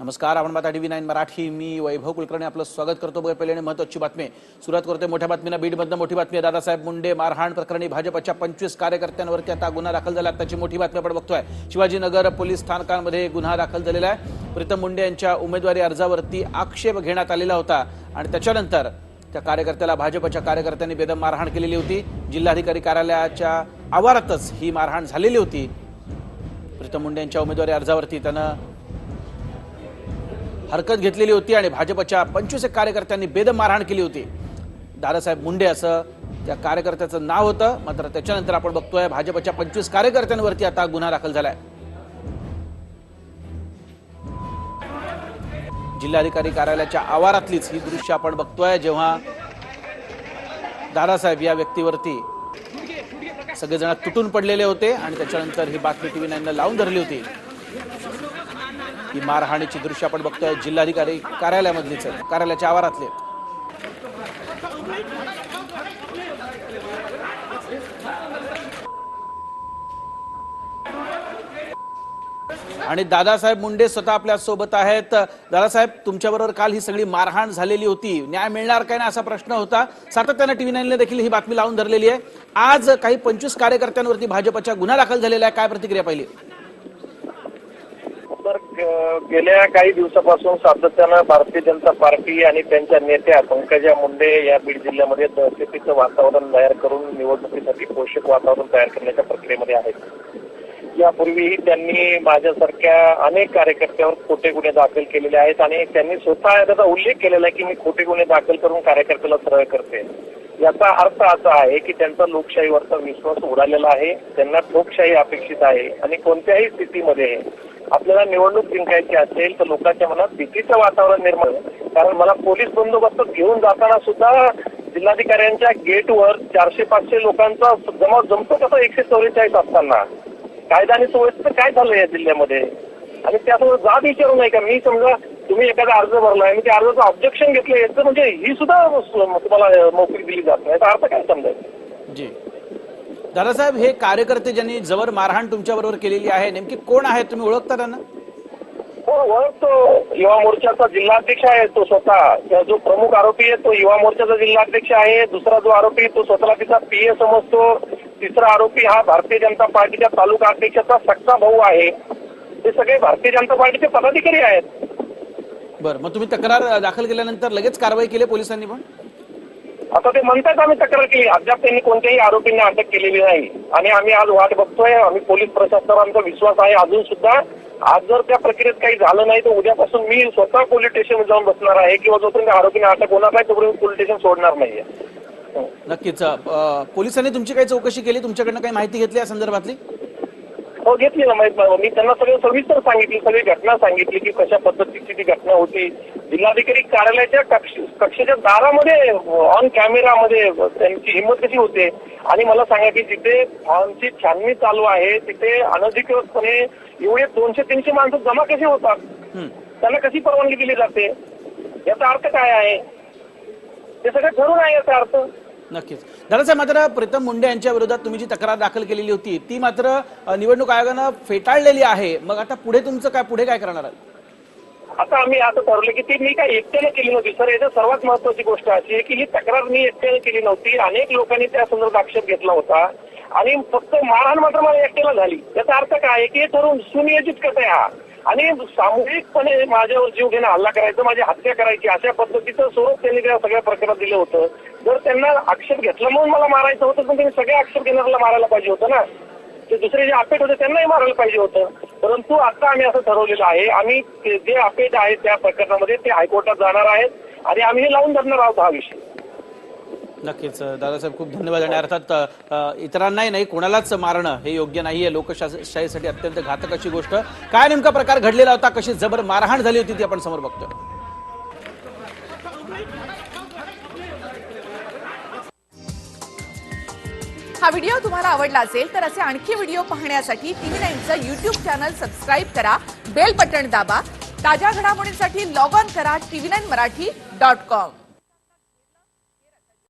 नमस्कार आपण पाहता टीव्ही नाईन मराठी. मी वैभव कुलकर्णी आपलं स्वागत करतो. बघा पहिल्याने महत्वाची बातमी. सुरुवात करतोय मोठ्या बातमीनं. बीडमधनं मोठी बातमी आहे. दादासाहेब मुंडे मारहाण प्रकरणी भाजपच्या पंचवीस कार्यकर्त्यांवरती आता गुन्हा दाखल झाला. त्याची मोठी बातमी आपण बघतोय. शिवाजीनगर पोलीस स्थानकांमध्ये गुन्हा दाखल झालेला आहे. प्रीतम मुंडे यांच्या उमेदवारी अर्जावरती आक्षेप घेण्यात आलेला होता. आणि त्याच्यानंतर त्या कार्यकर्त्याला भाजपच्या कार्यकर्त्यांनी बेदम मारहाण केलेली होती. जिल्हाधिकारी कार्यालयाच्या आवारातच ही मारहाण झालेली होती. प्रीतम मुंडे यांच्या उमेदवारी अर्जावरती त्यानं हरकत घेतलेली होती आणि भाजपच्या पंचवीस एक कार्यकर्त्यांनी बेदम मारहाण केली होती. दादासाहेब मुंडे असं त्या कार्यकर्त्याचं नाव होतं मात्र त्याच्यानंतर आपण बघतोय भाजपच्या पंचवीस कार्यकर्त्यांवरती आता गुन्हा दाखल झालाय. जिल्हाधिकारी कार्यालयाच्या आवारातलीच ही दृश्य आपण बघतोय जेव्हा दादासाहेब या व्यक्तीवरती सगळेजण तुटून पडलेले होते आणि त्याच्यानंतर ही बातमी टीव्ही नाईनला लावून धरली होती. ही मारहाणीची दृश्य आपण बघतोय. जिल्हाधिकारी कार्यालयामधलीच आहे. कार्यालयाच्या आवारातले आणि दादासाहेब मुंडे स्वतः आपल्यासोबत आहेत. दादासाहेब तुमच्याबरोबर काल ही सगळी मारहाण झालेली होती. न्याय मिळणार काय ना असा प्रश्न होता. सातत्यानं टीव्ही नाईनने देखील ही बातमी लावून धरलेली आहे. आज काही पंचवीस कार्यकर्त्यांवरती भाजपच्या गुन्हा दाखल झालेला आहे. काय प्रतिक्रिया पाहिली? गेल्या काही दिवसापासून सातत्यानं भारतीय जनता पार्टी आणि त्यांच्या नेत्या पंकजा मुंडे या बीड जिल्ह्यामध्ये दहशतीचं वातावरण तयार करून निवडणुकीसाठी पोषक वातावरण तयार करण्याच्या प्रक्रियेमध्ये आहेत. यापूर्वीही त्यांनी माझ्यासारख्या अनेक कार्यकर्त्यावर खोटे गुन्हे दाखल केलेले आहेत आणि त्यांनी स्वतः त्याचा उल्लेख केलेला आहे की मी खोटे गुन्हे दाखल करून कार्यकर्त्याला सरळ करते. याचा अर्थ असा आहे की त्यांचा लोकशाहीवरचा विश्वास उडालेला आहे त्यांना लोकशाही अपेक्षित आहे आणि कोणत्याही स्थितीमध्ये आपल्याला निवडणूक जिंकायची असेल तर लोकांच्या मनात भीतीचं वातावरण निर्माण कारण मला पोलीस बंदोबस्त घेऊन जाताना सुद्धा जिल्हाधिकाऱ्यांच्या गेटवर चारशे पाचशे लोकांचा जमा जमतो कसा एकशे चौवेचाळीस असताना. कायदा आणि सुव्यवस्थेचं काय झालं या जिल्ह्यामध्ये? आणि त्यासोबत जात विचारू नाही का? मी समजा तुम्ही एखादा अर्ज भरलाय मी त्या अर्जाचं ऑब्जेक्शन घेतलं याचं म्हणजे ही सुद्धा तुम्हाला मोकळी दिली जात नाही. याचा अर्थ काय समजायचं? जी. दादासाहेब हे कार्यकर्ते ज्यांनी जबर मारहाण तुमच्या बरोबर केलेली आहे नेमकी कोण आहेत? तुम्ही ओळखता त्यांना? हो ओळखतो. युवा मोर्चाचा जिल्हाध्यक्ष आहे तो स्वतः. जो प्रमुख आरोपी आहे तो युवा मोर्चाचा जिल्हाध्यक्ष आहे. दुसरा जो आरोपी आहे तो स्वतःला तिचा पीए समजतो. तिसरा आरोपी हा भारतीय जनता पार्टीच्या तालुका अध्यक्षाचा सक्का भाऊ आहे. हे सगळे भारतीय जनता पार्टीचे पदाधिकारी आहेत. बरं मग तुम्ही तक्रार दाखल केल्यानंतर लगेच कारवाई केली पोलिसांनी पण? आता ते म्हणतात आम्ही तक्रार केली. अद्याप त्यांनी कोणत्याही आरोपींना अटक केलेली नाही. आणि आम्ही आज वाट बघतोय. आम्ही पोलीस प्रशासनावर आमचा विश्वास आहे. अजून सुद्धा आज जर त्या प्रक्रियेत काही झालं नाही तर उद्यापासून मी स्वतः पोलीस स्टेशन जाऊन बसणार आहे. किंवा जोपर्यंत आरोपींना अटक होणार नाही तोपर्यंत पोलीस स्टेशन सोडणार नाहीये. नक्कीच. अं, पोलिसांनी तुमची काही चौकशी केली? तुमच्याकडनं काही माहिती घेतली या संदर्भातली? हो घेतली ना माहीत मी त्यांना सगळं सविस्तर सांगितली सगळी घटना सांगितली की कशा पद्धतीची ती घटना होती. जिल्हाधिकारी कार्यालयाच्या कक्ष कक्षेच्या दारामध्ये ऑन कॅमेरामध्ये त्यांची हिंमत कशी होते? आणि मला सांगा की जिथे फॉर्मची छाननी चालू आहे तिथे अनधिकृतपणे एवढे दोनशे तीनशे माणसं जमा कसे होतात. त्यांना कशी परवानगी दिली जाते? याचा अर्थ काय आहे? ते सगळं ठरून आहे याचा अर्थ. नक्कीच. दादासाहेब मात्र प्रीतम मुंडे यांच्या विरोधात तुम्ही जी तक्रार दाखल केलेली होती ती मात्र निवडणूक आयोगानं फेटाळलेली आहे. मग आता पुढे तुमचं काय पुढे काय करणार आहात? आता आम्ही असं ठरवलं की ती मी काय एकट्याने केली नव्हती. सर याच्या सर्वात महत्वाची गोष्ट अशी आहे की ही तक्रार मी एकट्याने केली नव्हती. अनेक लोकांनी त्या संदर्भात आक्षेप घेतला होता. आणि फक्त मारहाण मात्र मला एकट्याला झाली. याचा अर्थ काय आहे की हे ठरवून सुनियोजित कसं आहे हा? आणि सामूहिकपणे माझ्यावर जीव घेणं हल्ला करायचं माझी हत्या करायची अशा पद्धतीचं स्वरूप त्यांनी त्या सगळ्या प्रकरणात दिलं होतं. जर त्यांना आक्षेप घेतला म्हणून मला मारायचं होतं पण त्यांनी सगळ्या आक्षेप घेणाऱ्याला मारायला पाहिजे होतं ना. ते दुसरे जे अपेट होते त्यांनाही मारायला पाहिजे होतं. परंतु आता आम्ही असं ठरवलेलं आहे आम्ही ते जे अपेट आहेत त्या प्रकरणामध्ये ते हायकोर्टात जाणार आहेत आणि आम्ही हे लावून धरणार आहोत हा विषय. नक्कीच. दादासाहेब खूप धन्यवाद. आणि अर्थात इतरांनाही नाही कोणालाच मारणं हे योग्य नाहीये. लोकशाहीसाठी अत्यंत घातक अशी गोष्ट. काय नेमका प्रकार घडलेला होता? कशी जबर मारहाण झाली होती ती आपण समोर बघतोय. हा व्हिडिओ तुम्हाला आवडला असेल तर असे आणखी व्हिडिओ पाहण्यासाठी टीव्ही नाईनचं युट्यूब चॅनल सबस्क्राईब करा बेल बटन दाबा ताज्या घडामोडींसाठी लॉग ऑन करा TV nine Marathi dot com.